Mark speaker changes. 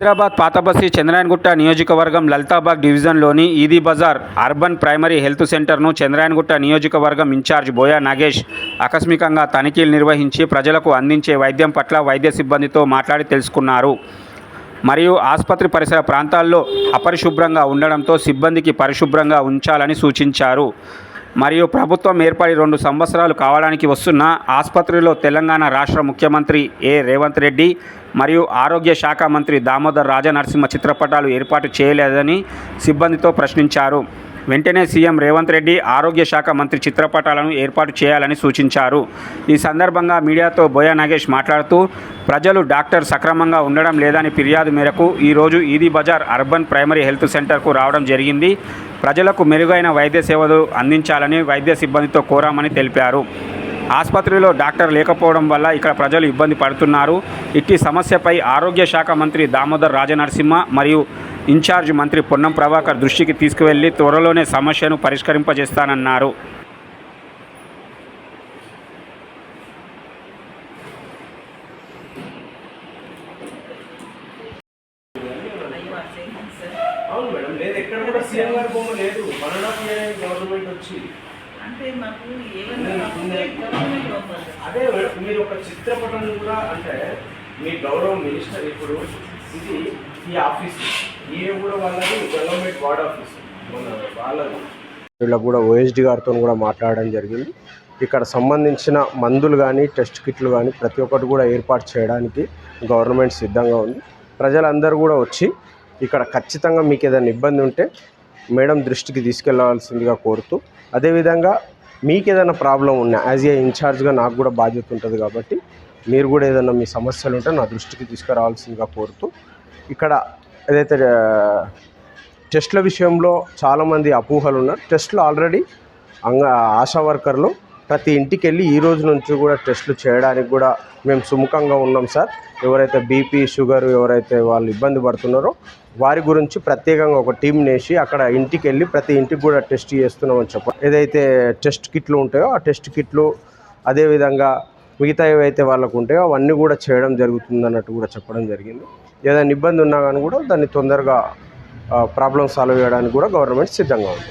Speaker 1: హైదరాబాద్ పాతబస్తి చంద్రాయణగుట్ట నియోజకవర్గం లలితాబాగ్ డివిజన్లోని Eidi Bazaar urban primary health సెంటర్ను చంద్రాయణగుట్ట నియోజకవర్గం ఇన్ఛార్జ్ బోయా నాగేష్ ఆకస్మికంగా తనిఖీలు నిర్వహించి ప్రజలకు అందించే వైద్యం పట్ల వైద్య సిబ్బందితో మాట్లాడి తెలుసుకున్నారు. మరియు ఆసుపత్రి పరిసర ప్రాంతాల్లో అపరిశుభ్రంగా ఉండడంతో సిబ్బందికి పరిశుభ్రంగా ఉంచాలని సూచించారు. మరియు ప్రభుత్వం ఏర్పడి రెండు సంవత్సరాలు కావడానికి వస్తున్న ఆసుపత్రిలో తెలంగాణ రాష్ట్ర ముఖ్యమంత్రి ఏ రేవంత్ రెడ్డి మరియు ఆరోగ్య శాఖ మంత్రి దామోదర్ రాజనరసింహ చిత్రపటాలు ఏర్పాటు చేయలేదని సిబ్బందితో ప్రశ్నించారు. వెంటనే సీఎం రేవంత్ రెడ్డి ఆరోగ్య శాఖ మంత్రి చిత్రపటాలను ఏర్పాటు చేయాలని సూచించారు. ఈ సందర్భంగా మీడియాతో బోయా నాగేష్ మాట్లాడుతూ ప్రజలు డాక్టర్ సక్రమంగా ఉండడం లేదని ఫిర్యాదు మేరకు ఈరోజు Eidi Bazaar urban primary health సెంటర్కు రావడం జరిగింది. ప్రజలకు మెరుగైన వైద్య సేవలు అందించాలని వైద్య సిబ్బందితో కోరామని తెలిపారు. ఆసుపత్రిలో డాక్టర్ లేకపోవడం వల్ల ఇక్కడ ప్రజలు ఇబ్బంది పడుతున్నారు. ఇట్టి సమస్యపై ఆరోగ్య శాఖ మంత్రి దామోదర్ రాజనరసింహ మరియు ఇన్ఛార్జ్ మంత్రి పొన్నం ప్రభాకర్ దృష్టికి తీసుకువెళ్ళి త్వరలోనే సమస్యను పరిష్కరింపజేస్తానన్నారు.
Speaker 2: అవును మేడం లేదు ఎక్కడ కూడా సీఎం గారి బొమ్మ లేదు. వన్ గవర్నమెంట్ వచ్చి
Speaker 3: అంటే మాకు.
Speaker 2: అదే మీరు ఒక చిత్రపటం కూడా అంటే మీ గౌరవ మినిస్టర్ ఇప్పుడు ఇది ఈ ఆఫీస్. ఈయన కూడా వాళ్ళది గవర్నమెంట్ వార్డ్ ఆఫీస్. మన వాళ్ళది.
Speaker 4: వీళ్ళకు కూడా ఓఎస్డి గారితో కూడా మాట్లాడడం జరిగింది. ఇక్కడ సంబంధించిన మందులు కానీ టెస్ట్ కిట్లు కానీ ప్రతి ఒక్కటి కూడా ఏర్పాటు చేయడానికి గవర్నమెంట్ సిద్ధంగా ఉంది. ప్రజలందరూ కూడా వచ్చి ఇక్కడ ఖచ్చితంగా మీకు ఏదైనా ఇబ్బంది ఉంటే మేడం దృష్టికి తీసుకెళ్ళాల్సిందిగా కోరుతూ అదేవిధంగా మీకు ఏదైనా ప్రాబ్లం ఉన్నా యాజ్ ఏ ఇన్ఛార్జ్గా నాకు కూడా బాధ్యత ఉంటుంది కాబట్టి మీరు కూడా ఏదైనా మీ సమస్యలు ఉంటే నా దృష్టికి తీసుకురావాల్సిందిగా కోరుతూ ఇక్కడ ఏదైతే టెస్ట్ల విషయంలో చాలామంది అపోహలు ఉన్నారు. టెస్ట్లు ఆల్రెడీ అంగ ఆశా వర్కర్లు ప్రతి ఇంటికి వెళ్ళి ఈ రోజు నుంచి కూడా టెస్టులు చేయడానికి కూడా మేము సుముఖంగా ఉన్నాం సార్. ఎవరైతే బీపీ షుగర్ ఎవరైతే వాళ్ళు ఇబ్బంది పడుతున్నారో వారి గురించి ప్రత్యేకంగా ఒక టీం నేసి అక్కడ ఇంటికి వెళ్ళి ప్రతి ఇంటికి కూడా టెస్ట్ చేస్తున్నామని చెప్ప ఏదైతే టెస్ట్ కిట్లు ఉంటాయో ఆ టెస్ట్ కిట్లు అదేవిధంగా మిగతా ఏవైతే వాళ్ళకు ఉంటాయో అవన్నీ కూడా చేయడం జరుగుతుంది అన్నట్టు కూడా చెప్పడం జరిగింది. ఏదైనా ఇబ్బంది ఉన్నా కానీ కూడా దాన్ని తొందరగా ప్రాబ్లం సాల్వ్ చేయడానికి కూడా గవర్నమెంట్ సిద్ధంగా ఉంది.